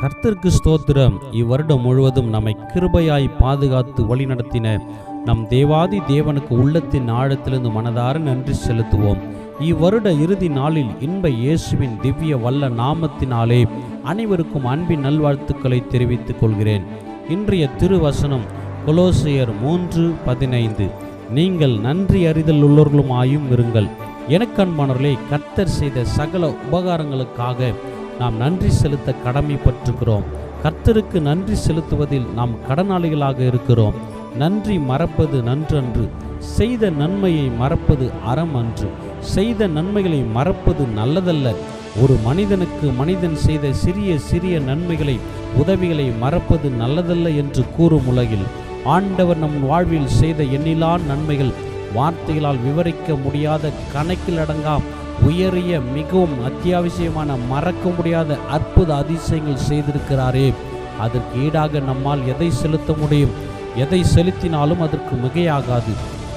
கர்த்தருக்கு ஸ்தோத்திரம். இவ்வருடம் முழுவதும் நம்மை கிருபையாய் பாதுகாத்து வழிநடத்தின நம் தேவாதி தேவனுக்கு உள்ளத்தின் ஆழத்திலிருந்து மனதார நன்றி செலுத்துவோம். இவ்வருட இறுதி நாளில் இன்ப இயேசுவின் திவ்ய வல்ல நாமத்தினாலே அனைவருக்கும் அன்பின் நல்வாழ்த்துக்களை தெரிவித்துக் கொள்கிறேன். இன்றைய திருவசனம் கொலோசியர் மூன்று பதினைந்து. நீங்கள் நன்றி அறிதல் உள்ளவர்களுமாயும் இருங்கள். எனக்கன்பானவர்களே கர்த்தர் செய்த சகல உபகாரங்களுக்காக நாம் நன்றி செலுத்த கடமைப்பட்டிருக்கிறோம். கர்த்தருக்கு நன்றி செலுத்துவதில் நாம் கடனாளிகளாக இருக்கிறோம். நன்றி மறப்பது நன்றன்று. செய்த நன்மையை மறப்பது அறம் அன்று செய்த நன்மைகளை மறப்பது நல்லதல்ல. ஒரு மனிதனுக்கு மனிதன் செய்த சிறிய சிறிய நன்மைகளை உதவிகளை மறப்பது நல்லதல்ல என்று கூறும் உலகில். ஆண்டவர் நம் வாழ்வில் செய்த எண்ணிலா நன்மைகள் வார்த்தைகளால் விவரிக்க முடியாத கணக்கில் அடங்கா உயரிய மிகவும் அத்தியாவசியமான மறக்க முடியாத அற்புத அதிசயங்கள் செய்திருக்கிறாரே. அதற்கு ஈடாக நம்மால் எதை செலுத்த முடியும்? எதை செலுத்தினாலும் அதற்கு மிகையாகாது.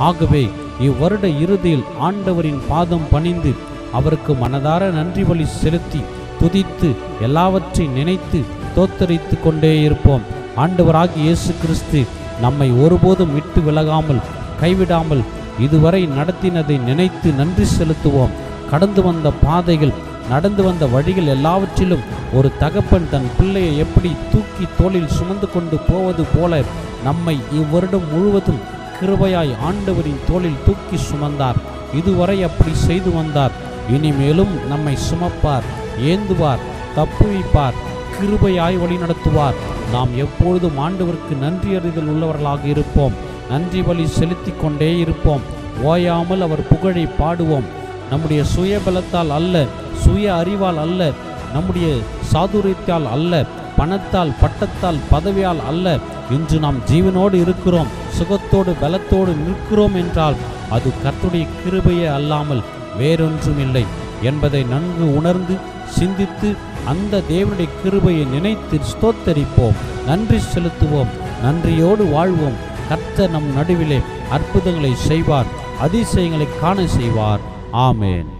ஆகவே இவ்வருட இறுதியில் ஆண்டவரின் பாதம் பணிந்து அவருக்கு மனதார நன்றி வழி செலுத்தி துதித்து எல்லாவற்றையும் நினைத்து தோத்தரித்து கொண்டே இருப்போம். ஆண்டவராகி இயேசு கிறிஸ்து நம்மை ஒருபோதும் விட்டு விலகாமல் கைவிடாமல் இதுவரை நடத்தினதை நினைத்து நன்றி செலுத்துவோம். கடந்து வந்த பாதைகள் நடந்து வந்த வழிகள் எல்லாவற்றிலும் ஒரு தகப்பன் தன் பிள்ளையை எப்படி தூக்கி தோளில் சுமந்து கொண்டு போவது போல நம்மை இவ்வருடம் முழுவதும் கிருபையாய் ஆண்டவரின் தோளில் தூக்கி சுமந்தார். இதுவரை அப்படி செய்து வந்தார். இனிமேலும் நம்மை சுமப்பார் ஏந்துவார் தப்புவிப்பார் கிருபையாய் வழிநடத்துவார். நாம் எப்பொழுதும் ஆண்டவருக்கு நன்றியறிதல் உள்ளவர்களாக இருப்போம். நன்றி பலி செலுத்தி கொண்டே இருப்போம். ஓயாமல் அவர் புகழை பாடுவோம். நம்முடைய சுய பலத்தால் அல்ல சுய அறிவால் அல்ல நம்முடைய சாதுரியத்தால் அல்ல பணத்தால் பட்டத்தால் பதவியால் அல்ல. இன்று நாம் ஜீவனோடு இருக்கிறோம். சுகத்தோடு பலத்தோடு நிற்கிறோம் என்றால் அது கர்த்துடைய கிருபையே அல்லாமல் வேறொன்றும் இல்லை என்பதை நன்கு உணர்ந்து சிந்தித்து அந்த தேவனுடைய கிருபையை நினைத்து ஸ்தோத்தரிப்போம். நன்றி செலுத்துவோம். நன்றியோடு வாழ்வோம். கர்த்தர் நம் நடுவிலே அற்புதங்களை செய்வார் அதிசயங்களை காண செய்வார். ஆமேன்.